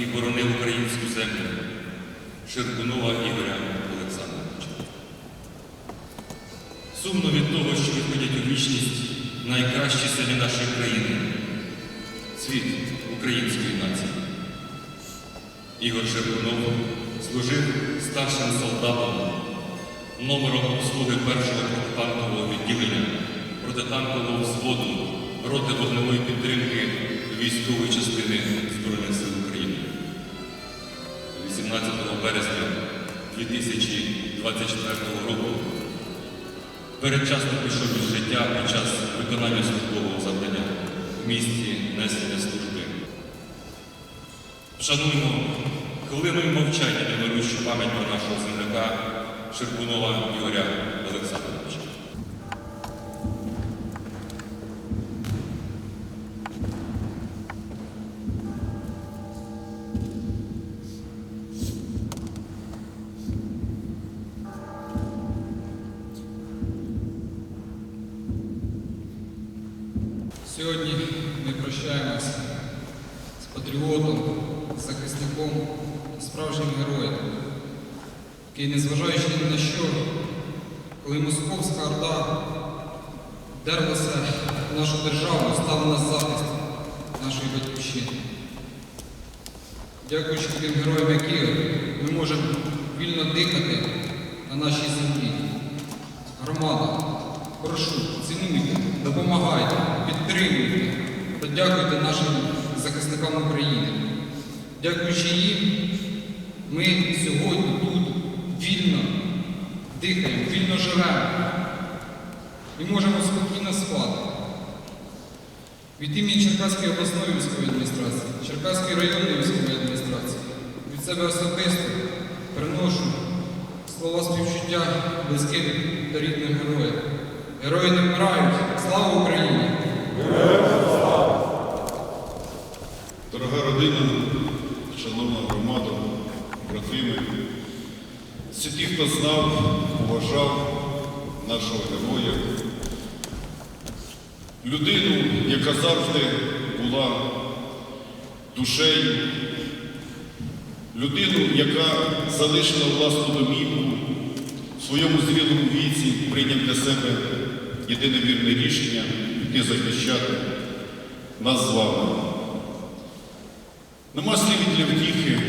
який боронив українську землю, Ширкунова Ігоря Олександровича. Сумно від того, що відходять у вічність найкращі сини нашої країни, цвіт української нації. Ігор Шеркунов служив старшим солдатом номером обслуги першого протитанкового відділення протитанкового взводу роти вогневої підтримки військової частини Збройних сил України. 18 березня 2024 року передчасно пішов із життя під час виконання службового завдання в місті несення служби. Шануємо хвилиною мовчання немирущу пам'ять про нашого земляка Шеркунова Ігоря Олександровича. Московська орда дерлася нашу державу, стала на захист нашої батьківщини. Дякуючи тим героям, які ми можемо вільно дихати на нашій землі. Громада, прошу, цінуйте, допомагайте, підтримуйте та дякуйте нашим захисникам України. Дякуючи їм, ми сьогодні тут вільно дихаємо, вільно живемо і можемо спокійно спати. Від імені Черкаської обласної військової адміністрації, Черкаської районної військової адміністрації, від себе особисто приношу слова співчуття близьким та рідним героям. Герої не вмирають. Слава Україні! Дорога родина, шановна громада, братими, всі ті, хто знав, поважав нашого героя, людину, яка завжди була душею, людину, яка залишила власну домівку, в своєму зрілому віці прийняв для себе єдине вірне рішення піти захищати нас з вами. Нема слів для втіхи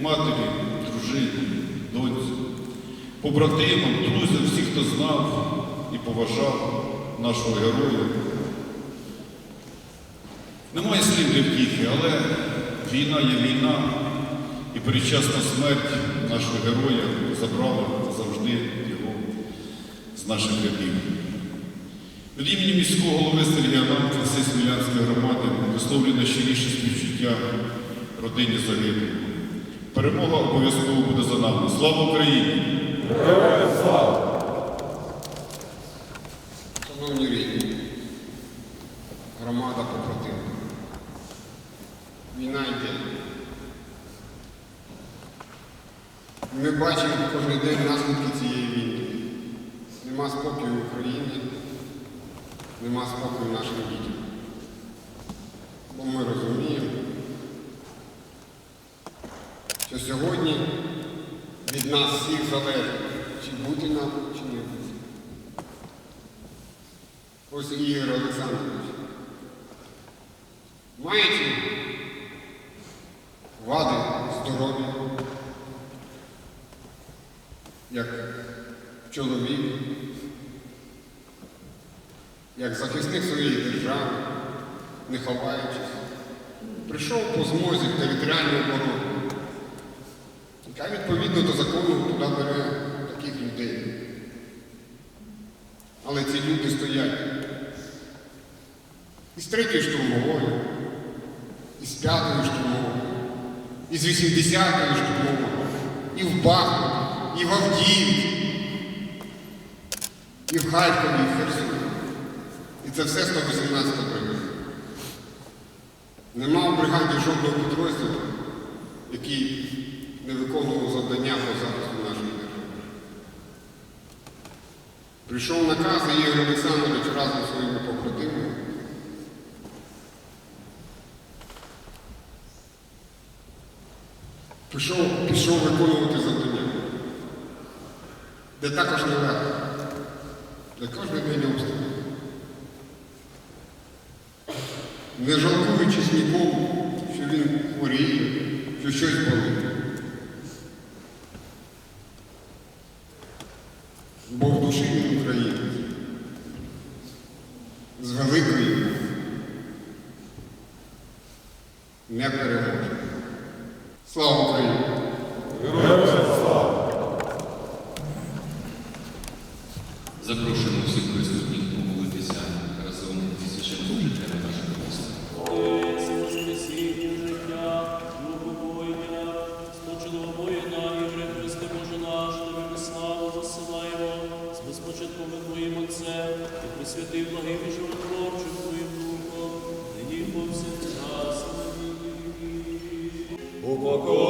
матері, дружині, доньці, побратимам, друзям, всіх, хто знав і поважав нашого героя. Немає слів для втіхи, але війна є війна, і передчасна смерть нашого героя забрала завжди його з наших рядів. Від імені міського голови Сергія Ламка, всієї Смілянської громади висловлює найщиріше співчуття родині загиблих. Перемога обов'язково буде за нами. Слава Україні! Шановні рідні, громада побратима. Війна йде. Ми бачимо кожен день наслідки цієї війни. Нема спокою в Україні, нема спокою нашим дітям. Бо ми розуміємо, що сьогодні від нас всіх залежить, чи бути нам, чи не бути. Ось Ігор Олександрович. Маєте вади здоров'я, як чоловік, як захисник своєї держави, не ховаючись, прийшов по змозі в територіальну оборону, яка відповідно до закону туди бере таких людей. Але ці люди стоять із третьої штурмової, із п'ятої штурмової, із 80-ї штурмової, і в Бахмуті, і в Авдіївці, і в Харкові, і в Херсоні. І це все 118 бригада. Нема в бригаді жодного підрозділу, який не виконував завдання по захисту нашої держави. Прийшов наказ, Ігор Олександрович разом зі своїми побратимами пішов, пішов виконувати завдання, де також нелегко, де кожен день обстріл. Не жалкуючись нікому, що він хворіє, що щось болить. Бо в душі він українець. З великої не переможе. Слава Україні! Запрошуємо всіх віки.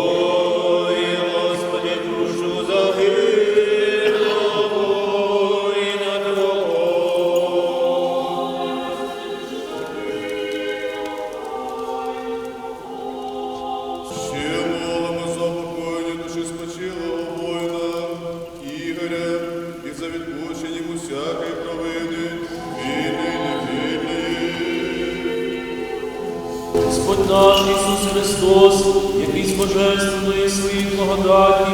Господь наш Ісус Христос, який з божественної своєї благодаті,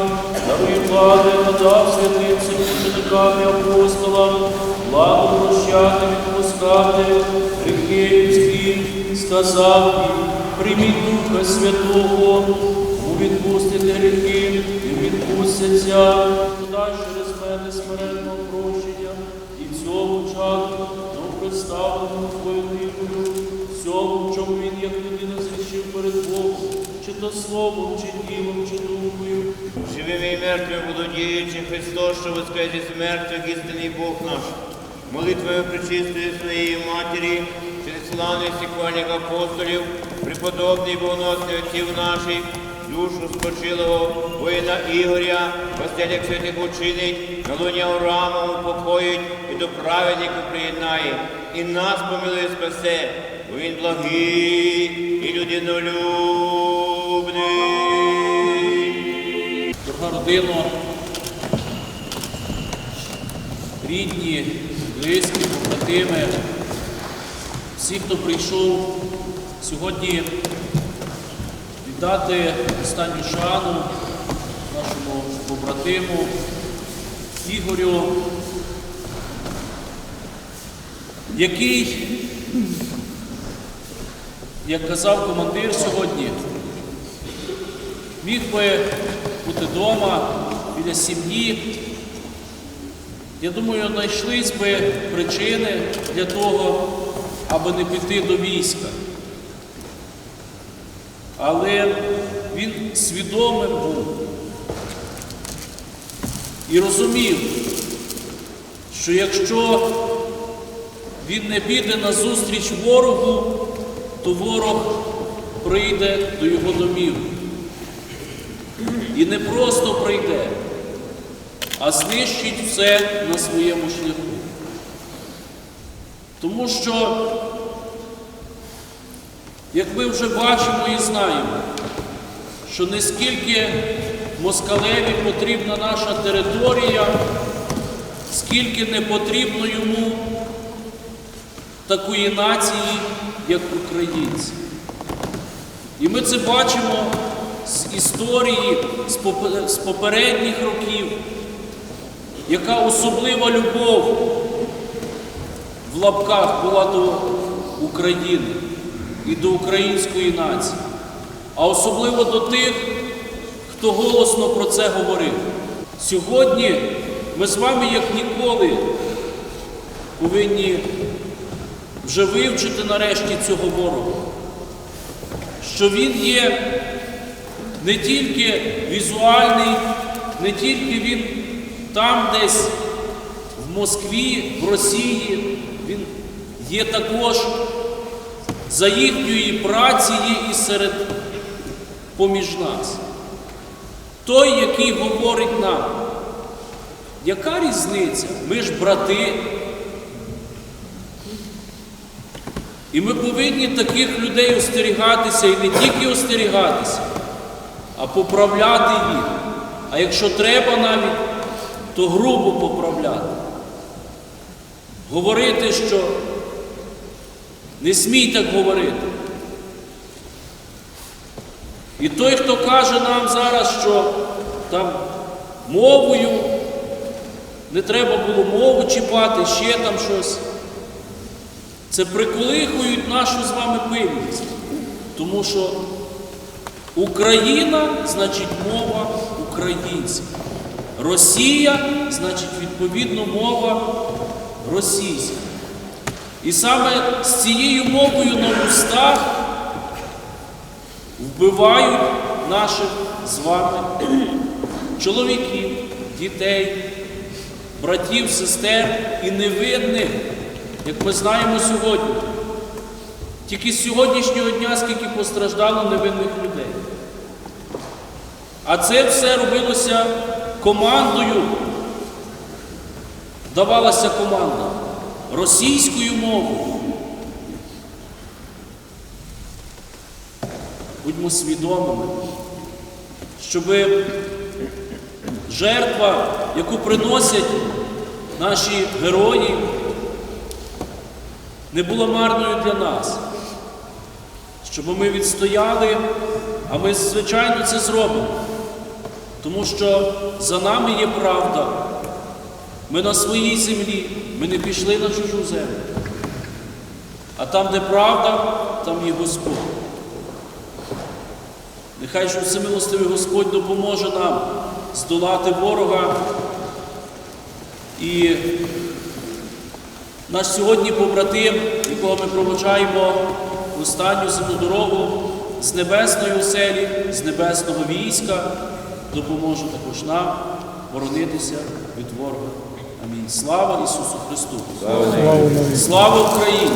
дарує влади, надав святим ученикам і апостолам, владу прощати, відпускати, гріхи людські, сказав їм, прийміть Духа Святого, у відпустите гріхи, і відпустяться, подай через мене смиренного прощення, і в чаду, ну представленому Твою Бibлю, всьому, в чому він як людина зрішив перед Богом, чи то словом, чи ділом, чи думкою. Живими і мертвими володіючи Христос, що воскрес із мертвих, істинний Бог наш. Молитвою причистої своєї матері, через славних сіквальних апостолів, преподобний богоносний отців наших, душу спочилого воїна Ігоря, постелях святих учинить, на луні Авраама упокоїть і до праведників приєднає, і нас помилує спасе, бо він благий і людинолюбний. Дорога родина, рідні, близькі, побратими, всі, хто прийшов сьогодні віддати останню шану нашому побратиму Ігорю, який, як казав командир сьогодні, міг би бути вдома біля сім'ї. Я думаю, знайшлись би причини для того, аби не піти до війська. Але він свідомим був і розумів, що якщо він не піде на зустріч ворогу, то ворог прийде до його домів. І не просто прийде, а знищить все на своєму шляху. Тому що, як ми вже бачимо і знаємо, що не скільки москалеві потрібна наша територія, скільки не потрібно йому такої нації, як українці. І ми це бачимо з історії, з попередніх років, яка особлива любов в лапках була до України і до української нації, а особливо до тих, хто голосно про це говорив. Сьогодні ми з вами, як ніколи, повинні вже вивчити нарешті цього ворога, що він є не тільки візуальний, не тільки він там десь в Москві, в Росії, він є також за їхньої праці є і серед поміж нас. Той, який говорить нам, Яка різниця? Ми ж брати. І ми повинні таких людей остерігатися і не тільки остерігатися, а поправляти їх. А якщо треба навіть, то грубо поправляти. Говорити, що не смій так говорити. І той, хто каже нам зараз, що там мовою не треба було мову чіпати, ще там щось. Це приколихують нашу з вами пильність. Тому що Україна значить мова українська. Росія значить відповідно мова російська. І саме з цією мовою на устах вбивають наших з вами чоловіків, дітей, братів, сестер і невинних, як ми знаємо сьогодні. Тільки з сьогоднішнього дня скільки постраждало невинних людей. А це все робилося командою, давалася команда російською мовою. Будьмо свідомими, щоб жертва, яку приносять наші герої, не була марною для нас. Щоб ми відстояли, а ми, звичайно, це зробимо. Тому що за нами є правда. Ми на своїй землі, ми не пішли на чужу землю. А там, де правда, там є Господь. Нехай же всемилостивий Господь допоможе нам здолати ворога. І наш сьогодні побратим, якого ми проводжаємо в останню земну дорогу з небесної оселі, з небесного війська, допоможе також нам боронитися від ворога. Амінь. Слава Ісусу Христу! Слава Україні!